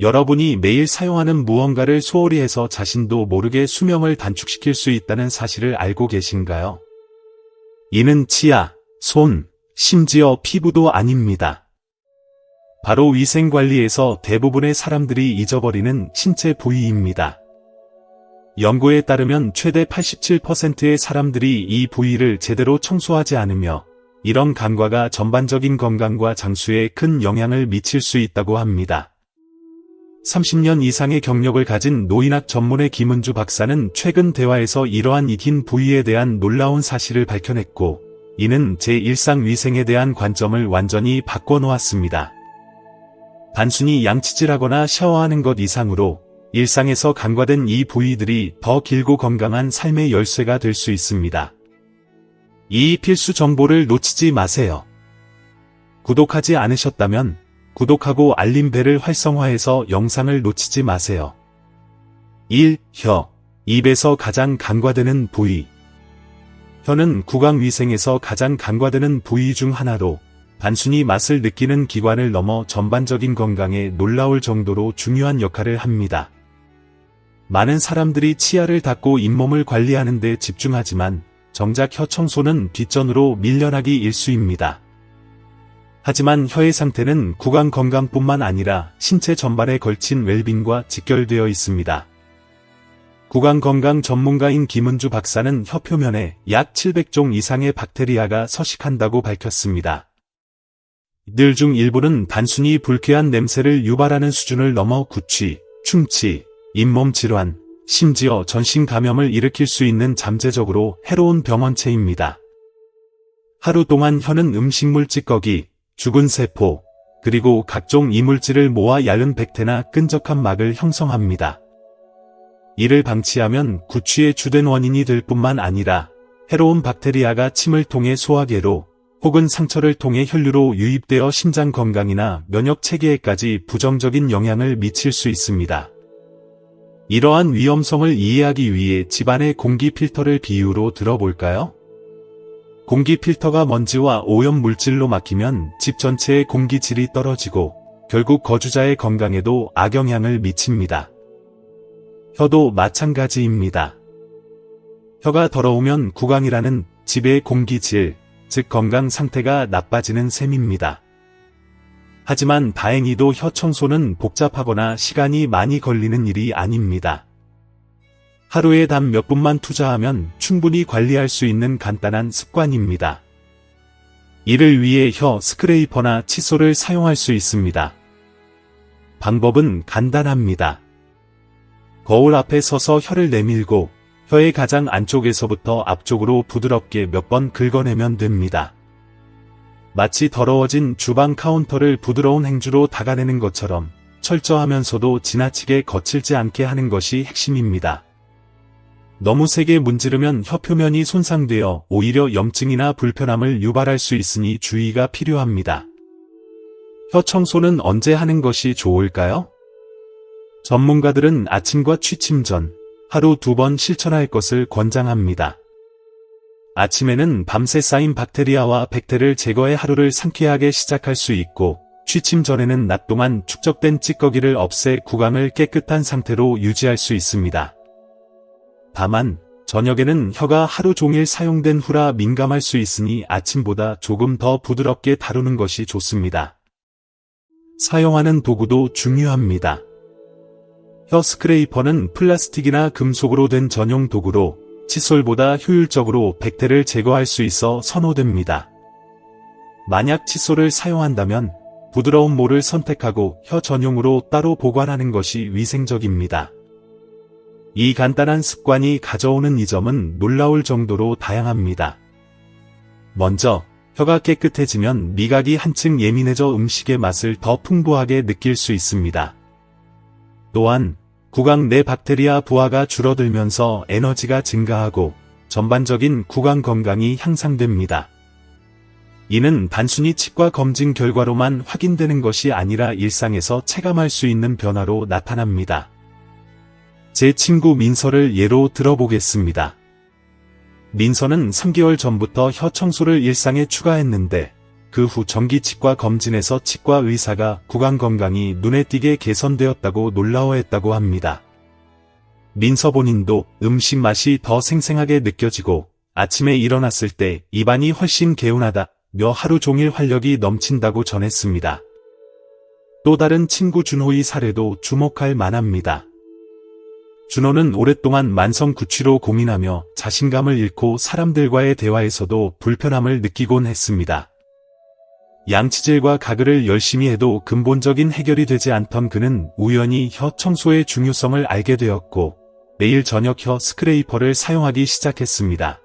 여러분이 매일 사용하는 무언가를 소홀히 해서 자신도 모르게 수명을 단축시킬 수 있다는 사실을 알고 계신가요? 이는 치아, 손, 심지어 피부도 아닙니다. 바로 위생관리에서 대부분의 사람들이 잊어버리는 신체 부위입니다. 연구에 따르면 최대 87%의 사람들이 이 부위를 제대로 청소하지 않으며 이런 간과가 전반적인 건강과 장수에 큰 영향을 미칠 수 있다고 합니다. 30년 이상의 경력을 가진 노인학 전문의 김은주 박사는 최근 대화에서 이러한 익힌 부위에 대한 놀라운 사실을 밝혀냈고, 이는 제 일상 위생에 대한 관점을 완전히 바꿔놓았습니다. 단순히 양치질하거나 샤워하는 것 이상으로 일상에서 간과된 이 부위들이 더 길고 건강한 삶의 열쇠가 될 수 있습니다. 이 필수 정보를 놓치지 마세요. 구독하지 않으셨다면 구독하고 알림벨을 활성화해서 영상을 놓치지 마세요. 1. 혀. 입에서 가장 간과되는 부위. 혀는 구강위생에서 가장 간과되는 부위 중 하나로 단순히 맛을 느끼는 기관을 넘어 전반적인 건강에 놀라울 정도로 중요한 역할을 합니다. 많은 사람들이 치아를 닦고 잇몸을 관리하는 데 집중하지만 정작 혀 청소는 뒷전으로 밀려나기 일수입니다. 하지만 혀의 상태는 구강 건강뿐만 아니라 신체 전반에 걸친 웰빙과 직결되어 있습니다. 구강 건강 전문가인 김은주 박사는 혀 표면에 약 700종 이상의 박테리아가 서식한다고 밝혔습니다. 이들 중 일부는 단순히 불쾌한 냄새를 유발하는 수준을 넘어 구취, 충치, 잇몸 질환, 심지어 전신 감염을 일으킬 수 있는 잠재적으로 해로운 병원체입니다. 하루 동안 혀는 음식물 찌꺼기, 죽은 세포, 그리고 각종 이물질을 모아 얇은 백태나 끈적한 막을 형성합니다. 이를 방치하면 구취의 주된 원인이 될 뿐만 아니라 해로운 박테리아가 침을 통해 소화계로 혹은 상처를 통해 혈류로 유입되어 심장 건강이나 면역 체계에까지 부정적인 영향을 미칠 수 있습니다. 이러한 위험성을 이해하기 위해 집안의 공기 필터를 비유로 들어볼까요? 공기 필터가 먼지와 오염 물질로 막히면 집 전체의 공기질이 떨어지고 결국 거주자의 건강에도 악영향을 미칩니다. 혀도 마찬가지입니다. 혀가 더러우면 구강이라는 집의 공기질, 즉 건강 상태가 나빠지는 셈입니다. 하지만 다행히도 혀 청소는 복잡하거나 시간이 많이 걸리는 일이 아닙니다. 하루에 단 몇 분만 투자하면 충분히 관리할 수 있는 간단한 습관입니다. 이를 위해 혀 스크레이퍼나 칫솔을 사용할 수 있습니다. 방법은 간단합니다. 거울 앞에 서서 혀를 내밀고 혀의 가장 안쪽에서부터 앞쪽으로 부드럽게 몇 번 긁어내면 됩니다. 마치 더러워진 주방 카운터를 부드러운 행주로 닦아내는 것처럼 철저하면서도 지나치게 거칠지 않게 하는 것이 핵심입니다. 너무 세게 문지르면 혀 표면이 손상되어 오히려 염증이나 불편함을 유발할 수 있으니 주의가 필요합니다. 혀 청소는 언제 하는 것이 좋을까요? 전문가들은 아침과 취침 전 하루 두 번 실천할 것을 권장합니다. 아침에는 밤새 쌓인 박테리아와 백태를 제거해 하루를 상쾌하게 시작할 수 있고 취침 전에는 낮 동안 축적된 찌꺼기를 없애 구강을 깨끗한 상태로 유지할 수 있습니다. 다만 저녁에는 혀가 하루 종일 사용된 후라 민감할 수 있으니 아침보다 조금 더 부드럽게 다루는 것이 좋습니다. 사용하는 도구도 중요합니다. 혀 스크레이퍼는 플라스틱이나 금속으로 된 전용 도구로 칫솔보다 효율적으로 백태를 제거할 수 있어 선호됩니다. 만약 칫솔을 사용한다면 부드러운 모를 선택하고 혀 전용으로 따로 보관하는 것이 위생적입니다. 이 간단한 습관이 가져오는 이점은 놀라울 정도로 다양합니다. 먼저, 혀가 깨끗해지면 미각이 한층 예민해져 음식의 맛을 더 풍부하게 느낄 수 있습니다. 또한 구강 내 박테리아 부하가 줄어들면서 에너지가 증가하고 전반적인 구강 건강이 향상됩니다. 이는 단순히 치과 검진 결과로만 확인되는 것이 아니라 일상에서 체감할 수 있는 변화로 나타납니다. 제 친구 민서를 예로 들어보겠습니다. 민서는 3개월 전부터 혀 청소를 일상에 추가했는데 그 후 정기 치과 검진에서 치과 의사가 구강 건강이 눈에 띄게 개선되었다고 놀라워했다고 합니다. 민서 본인도 음식 맛이 더 생생하게 느껴지고 아침에 일어났을 때 입안이 훨씬 개운하다, 며 하루 종일 활력이 넘친다고 전했습니다. 또 다른 친구 준호의 사례도 주목할 만합니다. 준호는 오랫동안 만성 구취로 고민하며 자신감을 잃고 사람들과의 대화에서도 불편함을 느끼곤 했습니다. 양치질과 가글을 열심히 해도 근본적인 해결이 되지 않던 그는 우연히 혀 청소의 중요성을 알게 되었고 매일 저녁 혀 스크레이퍼를 사용하기 시작했습니다.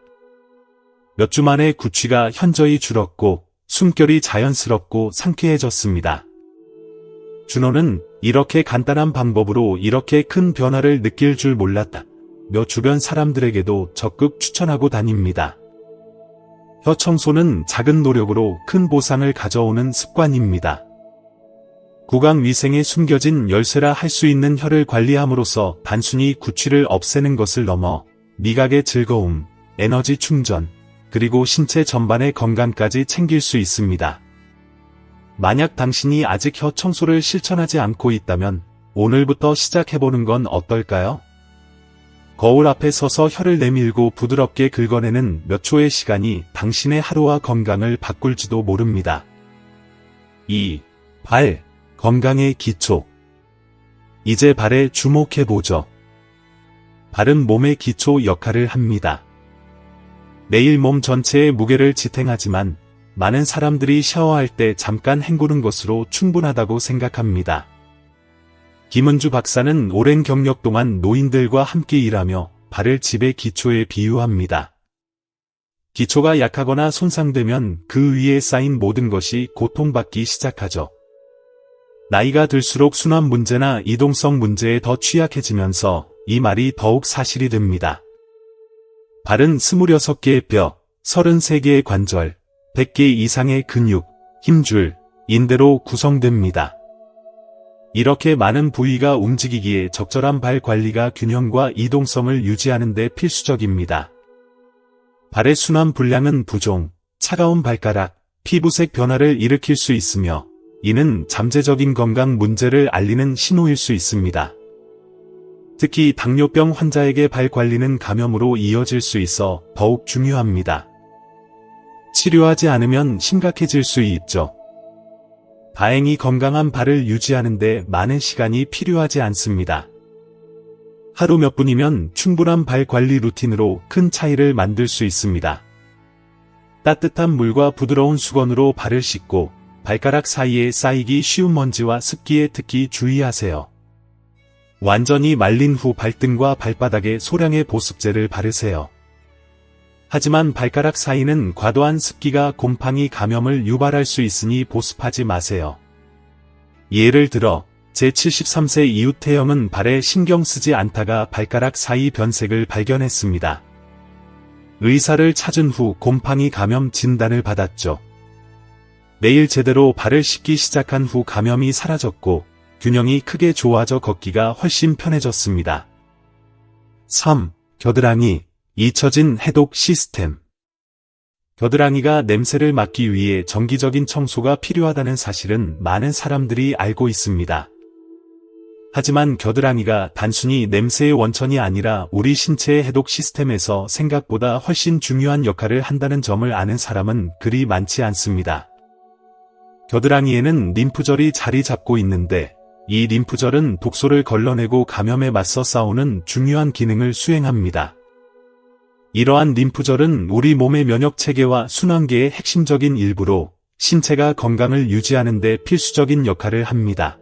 몇 주 만에 구취가 현저히 줄었고 숨결이 자연스럽고 상쾌해졌습니다. 준호는 이렇게 간단한 방법으로 이렇게 큰 변화를 느낄 줄 몰랐다. 며 주변 사람들에게도 적극 추천하고 다닙니다. 혀 청소는 작은 노력으로 큰 보상을 가져오는 습관입니다. 구강 위생에 숨겨진 열쇠라 할 수 있는 혀를 관리함으로써 단순히 구취를 없애는 것을 넘어 미각의 즐거움, 에너지 충전, 그리고 신체 전반의 건강까지 챙길 수 있습니다. 만약 당신이 아직 혀 청소를 실천하지 않고 있다면 오늘부터 시작해보는 건 어떨까요? 거울 앞에 서서 혀를 내밀고 부드럽게 긁어내는 몇 초의 시간이 당신의 하루와 건강을 바꿀지도 모릅니다. 2. 발. 건강의 기초. 이제 발에 주목해보죠. 발은 몸의 기초 역할을 합니다. 매일 몸 전체의 무게를 지탱하지만 많은 사람들이 샤워할 때 잠깐 헹구는 것으로 충분하다고 생각합니다. 김은주 박사는 오랜 경력 동안 노인들과 함께 일하며 발을 집의 기초에 비유합니다. 기초가 약하거나 손상되면 그 위에 쌓인 모든 것이 고통받기 시작하죠. 나이가 들수록 순환 문제나 이동성 문제에 더 취약해지면서 이 말이 더욱 사실이 됩니다. 발은 26개의 뼈, 33개의 관절, 100개 이상의 근육, 힘줄, 인대로 구성됩니다. 이렇게 많은 부위가 움직이기에 적절한 발 관리가 균형과 이동성을 유지하는 데 필수적입니다. 발의 순환 불량은 부종, 차가운 발가락, 피부색 변화를 일으킬 수 있으며 이는 잠재적인 건강 문제를 알리는 신호일 수 있습니다. 특히 당뇨병 환자에게 발 관리는 감염으로 이어질 수 있어 더욱 중요합니다. 치료하지 않으면 심각해질 수 있죠. 다행히 건강한 발을 유지하는 데 많은 시간이 필요하지 않습니다. 하루 몇 분이면 충분한 발 관리 루틴으로 큰 차이를 만들 수 있습니다. 따뜻한 물과 부드러운 수건으로 발을 씻고 발가락 사이에 쌓이기 쉬운 먼지와 습기에 특히 주의하세요. 완전히 말린 후 발등과 발바닥에 소량의 보습제를 바르세요. 하지만 발가락 사이는 과도한 습기가 곰팡이 감염을 유발할 수 있으니 보습하지 마세요. 예를 들어 제73세 이웃태영은 발에 신경 쓰지 않다가 발가락 사이 변색을 발견했습니다. 의사를 찾은 후 곰팡이 감염 진단을 받았죠. 매일 제대로 발을 씻기 시작한 후 감염이 사라졌고 균형이 크게 좋아져 걷기가 훨씬 편해졌습니다. 3. 겨드랑이 잊혀진 해독 시스템 겨드랑이가 냄새를 막기 위해 정기적인 청소가 필요하다는 사실은 많은 사람들이 알고 있습니다. 하지만 겨드랑이가 단순히 냄새의 원천이 아니라 우리 신체의 해독 시스템에서 생각보다 훨씬 중요한 역할을 한다는 점을 아는 사람은 그리 많지 않습니다. 겨드랑이에는 림프절이 자리 잡고 있는데 이 림프절은 독소를 걸러내고 감염에 맞서 싸우는 중요한 기능을 수행합니다. 이러한 림프절은 우리 몸의 면역체계와 순환계의 핵심적인 일부로 신체가 건강을 유지하는 데 필수적인 역할을 합니다.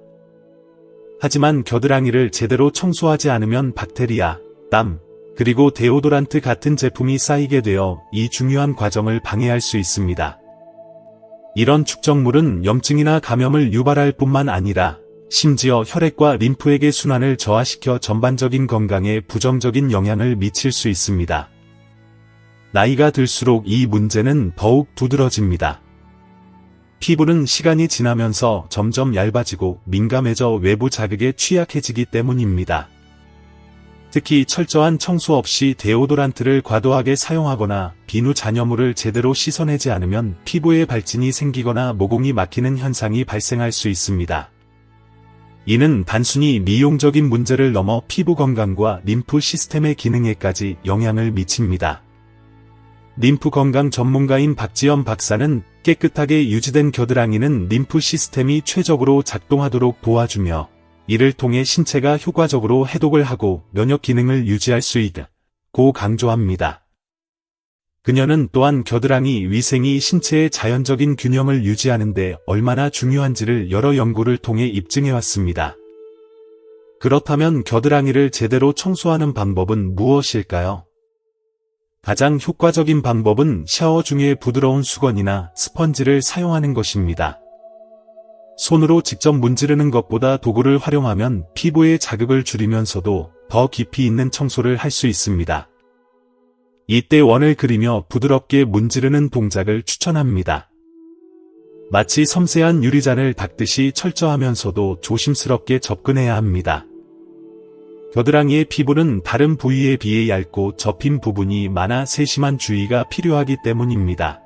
하지만 겨드랑이를 제대로 청소하지 않으면 박테리아, 땀, 그리고 데오도란트 같은 제품이 쌓이게 되어 이 중요한 과정을 방해할 수 있습니다. 이런 축적물은 염증이나 감염을 유발할 뿐만 아니라 심지어 혈액과 림프액의 순환을 저하시켜 전반적인 건강에 부정적인 영향을 미칠 수 있습니다. 나이가 들수록 이 문제는 더욱 두드러집니다. 피부는 시간이 지나면서 점점 얇아지고 민감해져 외부 자극에 취약해지기 때문입니다. 특히 철저한 청소 없이 데오도란트를 과도하게 사용하거나 비누 잔여물을 제대로 씻어내지 않으면 피부에 발진이 생기거나 모공이 막히는 현상이 발생할 수 있습니다. 이는 단순히 미용적인 문제를 넘어 피부 건강과 림프 시스템의 기능에까지 영향을 미칩니다. 림프 건강 전문가인 박지연 박사는 깨끗하게 유지된 겨드랑이는 림프 시스템이 최적으로 작동하도록 도와주며 이를 통해 신체가 효과적으로 해독을 하고 면역 기능을 유지할 수 있다고 강조합니다. 그녀는 또한 겨드랑이 위생이 신체의 자연적인 균형을 유지하는 데 얼마나 중요한지를 여러 연구를 통해 입증해왔습니다. 그렇다면 겨드랑이를 제대로 청소하는 방법은 무엇일까요? 가장 효과적인 방법은 샤워 중에 부드러운 수건이나 스펀지를 사용하는 것입니다. 손으로 직접 문지르는 것보다 도구를 활용하면 피부의 자극을 줄이면서도 더 깊이 있는 청소를 할 수 있습니다. 이때 원을 그리며 부드럽게 문지르는 동작을 추천합니다. 마치 섬세한 유리잔을 닦듯이 철저하면서도 조심스럽게 접근해야 합니다. 겨드랑이의 피부는 다른 부위에 비해 얇고 접힌 부분이 많아 세심한 주의가 필요하기 때문입니다.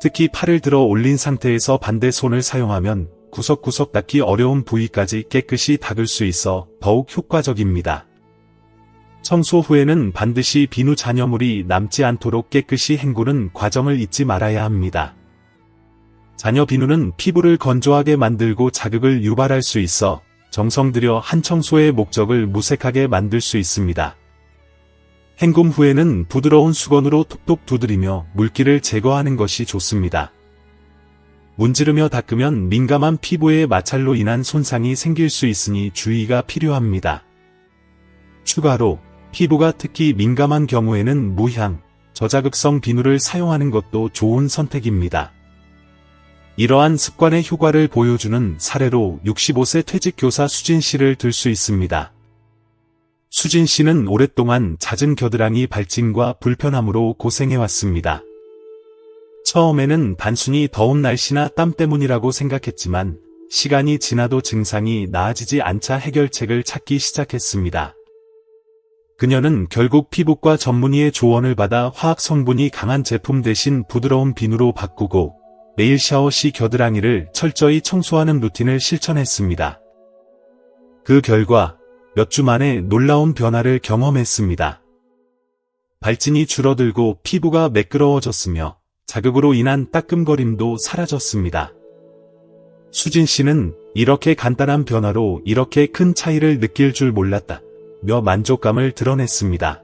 특히 팔을 들어 올린 상태에서 반대 손을 사용하면 구석구석 닦기 어려운 부위까지 깨끗이 닦을 수 있어 더욱 효과적입니다. 청소 후에는 반드시 비누 잔여물이 남지 않도록 깨끗이 헹구는 과정을 잊지 말아야 합니다. 잔여 비누는 피부를 건조하게 만들고 자극을 유발할 수 있어 정성 들여 한 청소의 목적을 무색하게 만들 수 있습니다. 헹굼 후에는 부드러운 수건으로 톡톡 두드리며 물기를 제거하는 것이 좋습니다. 문지르며 닦으면 민감한 피부에 마찰로 인한 손상이 생길 수 있으니 주의가 필요합니다. 추가로 피부가 특히 민감한 경우에는 무향, 저자극성 비누를 사용하는 것도 좋은 선택입니다. 이러한 습관의 효과를 보여주는 사례로 65세 퇴직 교사 수진 씨를 들 수 있습니다. 수진 씨는 오랫동안 잦은 겨드랑이 발진과 불편함으로 고생해왔습니다. 처음에는 단순히 더운 날씨나 땀 때문이라고 생각했지만 시간이 지나도 증상이 나아지지 않자 해결책을 찾기 시작했습니다. 그녀는 결국 피부과 전문의의 조언을 받아 화학 성분이 강한 제품 대신 부드러운 비누로 바꾸고 매일 샤워 시 겨드랑이를 철저히 청소하는 루틴을 실천했습니다. 그 결과 몇 주 만에 놀라운 변화를 경험했습니다. 발진이 줄어들고 피부가 매끄러워졌으며 자극으로 인한 따끔거림도 사라졌습니다. 수진 씨는 이렇게 간단한 변화로 이렇게 큰 차이를 느낄 줄 몰랐다. 며 만족감을 드러냈습니다.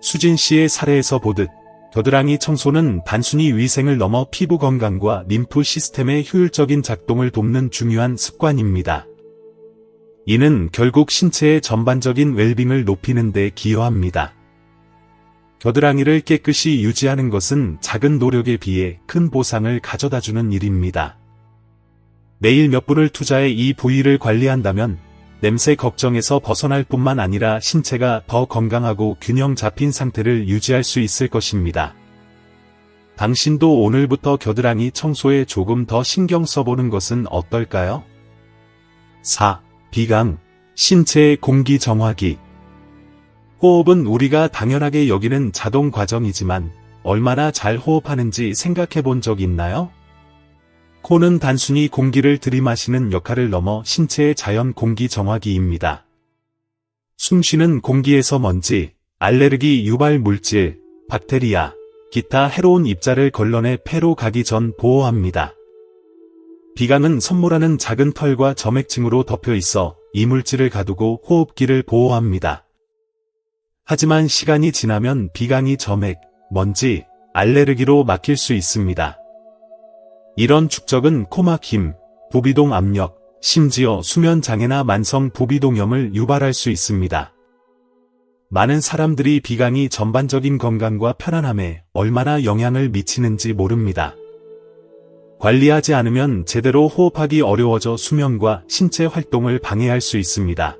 수진 씨의 사례에서 보듯 겨드랑이 청소는 단순히 위생을 넘어 피부 건강과 림프 시스템의 효율적인 작동을 돕는 중요한 습관입니다. 이는 결국 신체의 전반적인 웰빙을 높이는 데 기여합니다. 겨드랑이를 깨끗이 유지하는 것은 작은 노력에 비해 큰 보상을 가져다주는 일입니다. 매일 몇 분을 투자해 이 부위를 관리한다면 냄새 걱정에서 벗어날 뿐만 아니라 신체가 더 건강하고 균형 잡힌 상태를 유지할 수 있을 것입니다. 당신도 오늘부터 겨드랑이 청소에 조금 더 신경 써보는 것은 어떨까요? 4. 비강, 신체의 공기 정화기. 호흡은 우리가 당연하게 여기는 자동 과정이지만 얼마나 잘 호흡하는지 생각해 본 적 있나요? 코는 단순히 공기를 들이마시는 역할을 넘어 신체의 자연 공기 정화기입니다. 숨쉬는 공기에서 먼지, 알레르기 유발 물질, 박테리아, 기타 해로운 입자를 걸러내 폐로 가기 전 보호합니다. 비강은 선물하는 작은 털과 점액층으로 덮여 있어 이물질을 가두고 호흡기를 보호합니다. 하지만 시간이 지나면 비강이 점액, 먼지, 알레르기로 막힐 수 있습니다. 이런 축적은 코막힘, 부비동 압력, 심지어 수면 장애나 만성 부비동염을 유발할 수 있습니다. 많은 사람들이 비강이 전반적인 건강과 편안함에 얼마나 영향을 미치는지 모릅니다. 관리하지 않으면 제대로 호흡하기 어려워져 수면과 신체 활동을 방해할 수 있습니다.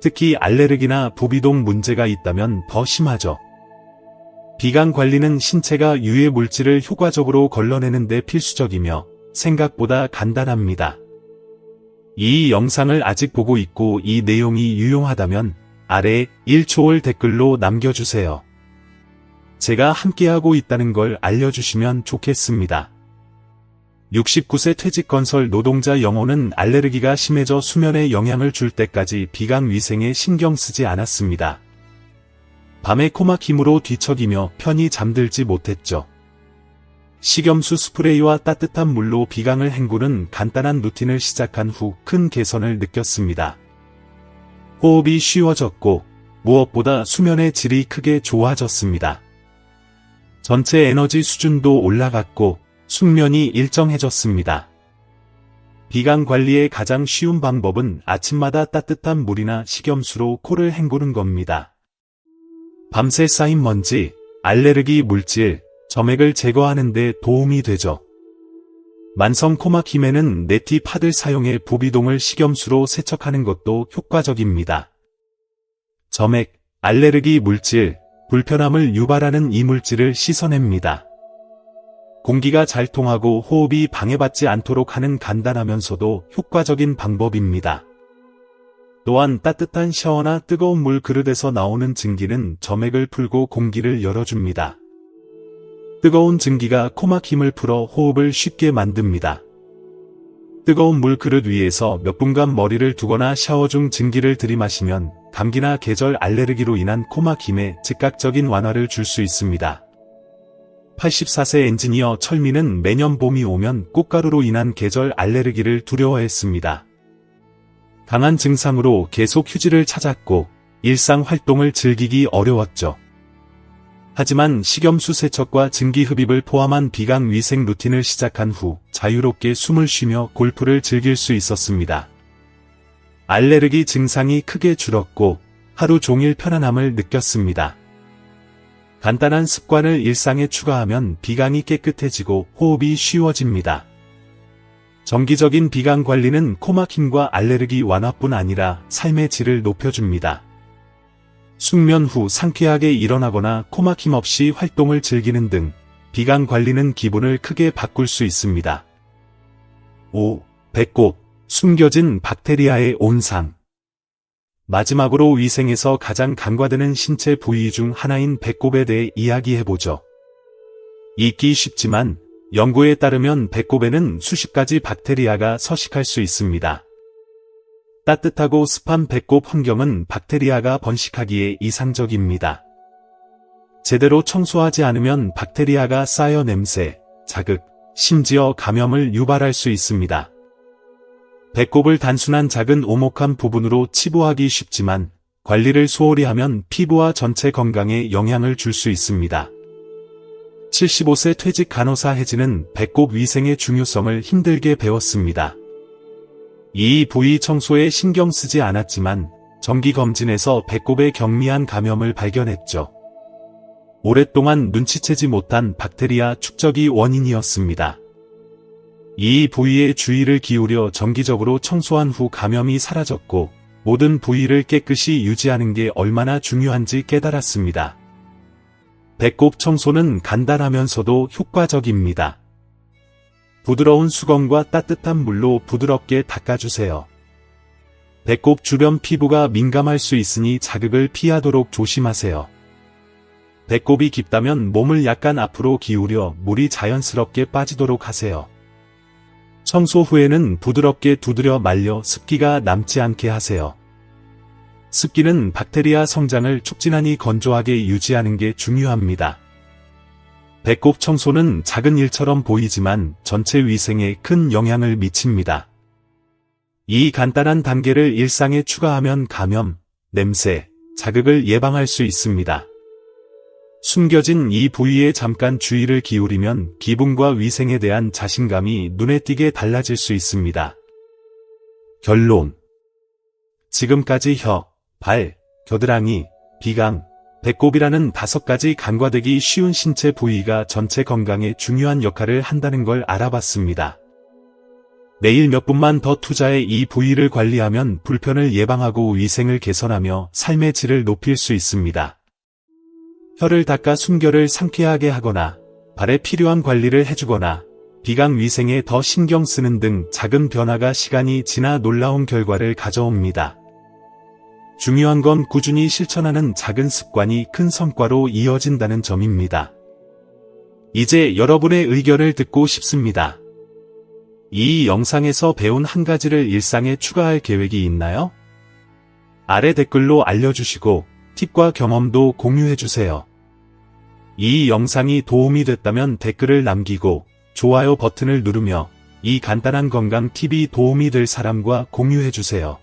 특히 알레르기나 부비동 문제가 있다면 더 심하죠. 비강 관리는 신체가 유해 물질을 효과적으로 걸러내는 데 필수적이며 생각보다 간단합니다. 이 영상을 아직 보고 있고 이 내용이 유용하다면 아래 1초월 댓글로 남겨주세요. 제가 함께하고 있다는 걸 알려주시면 좋겠습니다. 69세 퇴직건설 노동자 영호는 알레르기가 심해져 수면에 영향을 줄 때까지 비강 위생에 신경 쓰지 않았습니다. 밤에 코막힘으로 뒤척이며 편히 잠들지 못했죠. 식염수 스프레이와 따뜻한 물로 비강을 헹구는 간단한 루틴을 시작한 후 큰 개선을 느꼈습니다. 호흡이 쉬워졌고 무엇보다 수면의 질이 크게 좋아졌습니다. 전체 에너지 수준도 올라갔고 숙면이 일정해졌습니다. 비강 관리의 가장 쉬운 방법은 아침마다 따뜻한 물이나 식염수로 코를 헹구는 겁니다. 밤새 쌓인 먼지, 알레르기 물질, 점액을 제거하는 데 도움이 되죠. 만성 코막힘에는 네티 팟을 사용해 부비동을 식염수로 세척하는 것도 효과적입니다. 점액, 알레르기 물질, 불편함을 유발하는 이물질을 씻어냅니다. 공기가 잘 통하고 호흡이 방해받지 않도록 하는 간단하면서도 효과적인 방법입니다. 또한 따뜻한 샤워나 뜨거운 물 그릇에서 나오는 증기는 점액을 풀고 공기를 열어줍니다. 뜨거운 증기가 코막 힘을 풀어 호흡을 쉽게 만듭니다. 뜨거운 물 그릇 위에서 몇 분간 머리를 두거나 샤워 중 증기를 들이마시면 감기나 계절 알레르기로 인한 코막 힘에 즉각적인 완화를 줄 수 있습니다. 84세 엔지니어 철민은 매년 봄이 오면 꽃가루로 인한 계절 알레르기를 두려워했습니다. 강한 증상으로 계속 휴지를 찾았고 일상 활동을 즐기기 어려웠죠. 하지만 식염수 세척과 증기 흡입을 포함한 비강 위생 루틴을 시작한 후 자유롭게 숨을 쉬며 골프를 즐길 수 있었습니다. 알레르기 증상이 크게 줄었고 하루 종일 편안함을 느꼈습니다. 간단한 습관을 일상에 추가하면 비강이 깨끗해지고 호흡이 쉬워집니다. 정기적인 비강 관리는 코막힘과 알레르기 완화뿐 아니라 삶의 질을 높여줍니다. 숙면 후 상쾌하게 일어나거나 코막힘 없이 활동을 즐기는 등 비강 관리는 기분을 크게 바꿀 수 있습니다. 5. 배꼽, 숨겨진 박테리아의 온상 마지막으로 위생에서 가장 간과되는 신체 부위 중 하나인 배꼽에 대해 이야기해보죠. 잊기 쉽지만 연구에 따르면 배꼽에는 수십 가지 박테리아가 서식할 수 있습니다. 따뜻하고 습한 배꼽 환경은 박테리아가 번식하기에 이상적입니다. 제대로 청소하지 않으면 박테리아가 쌓여 냄새, 자극, 심지어 감염을 유발할 수 있습니다. 배꼽을 단순한 작은 오목한 부분으로 치부하기 쉽지만 관리를 소홀히 하면 피부와 전체 건강에 영향을 줄 수 있습니다. 75세 퇴직 간호사 혜진은 배꼽 위생의 중요성을 힘들게 배웠습니다. 이 부위 청소에 신경 쓰지 않았지만 정기검진에서 배꼽에 경미한 감염을 발견했죠. 오랫동안 눈치채지 못한 박테리아 축적이 원인이었습니다. 이 부위에 주의를 기울여 정기적으로 청소한 후 감염이 사라졌고 모든 부위를 깨끗이 유지하는 게 얼마나 중요한지 깨달았습니다. 배꼽 청소는 간단하면서도 효과적입니다. 부드러운 수건과 따뜻한 물로 부드럽게 닦아주세요. 배꼽 주변 피부가 민감할 수 있으니 자극을 피하도록 조심하세요. 배꼽이 깊다면 몸을 약간 앞으로 기울여 물이 자연스럽게 빠지도록 하세요. 청소 후에는 부드럽게 두드려 말려 습기가 남지 않게 하세요. 습기는 박테리아 성장을 촉진하니 건조하게 유지하는 게 중요합니다. 배꼽 청소는 작은 일처럼 보이지만 전체 위생에 큰 영향을 미칩니다. 이 간단한 단계를 일상에 추가하면 감염, 냄새, 자극을 예방할 수 있습니다. 숨겨진 이 부위에 잠깐 주의를 기울이면 기분과 위생에 대한 자신감이 눈에 띄게 달라질 수 있습니다. 결론 지금까지 혀, 발, 겨드랑이, 비강, 배꼽이라는 다섯 가지 간과되기 쉬운 신체 부위가 전체 건강에 중요한 역할을 한다는 걸 알아봤습니다. 매일 몇 분만 더 투자해 이 부위를 관리하면 불편을 예방하고 위생을 개선하며 삶의 질을 높일 수 있습니다. 혀를 닦아 숨결을 상쾌하게 하거나 발에 필요한 관리를 해주거나 비강 위생에 더 신경 쓰는 등 작은 변화가 시간이 지나 놀라운 결과를 가져옵니다. 중요한 건 꾸준히 실천하는 작은 습관이 큰 성과로 이어진다는 점입니다. 이제 여러분의 의견을 듣고 싶습니다. 이 영상에서 배운 한 가지를 일상에 추가할 계획이 있나요? 아래 댓글로 알려주시고 팁과 경험도 공유해주세요. 이 영상이 도움이 됐다면 댓글을 남기고 좋아요 버튼을 누르며 이 간단한 건강 팁이 도움이 될 사람과 공유해주세요.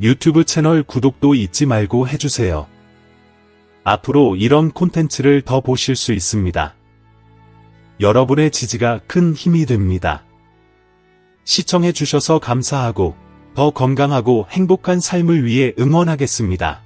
유튜브 채널 구독도 잊지 말고 해주세요. 앞으로 이런 콘텐츠를 더 보실 수 있습니다. 여러분의 지지가 큰 힘이 됩니다. 시청해주셔서 감사하고 더 건강하고 행복한 삶을 위해 응원하겠습니다.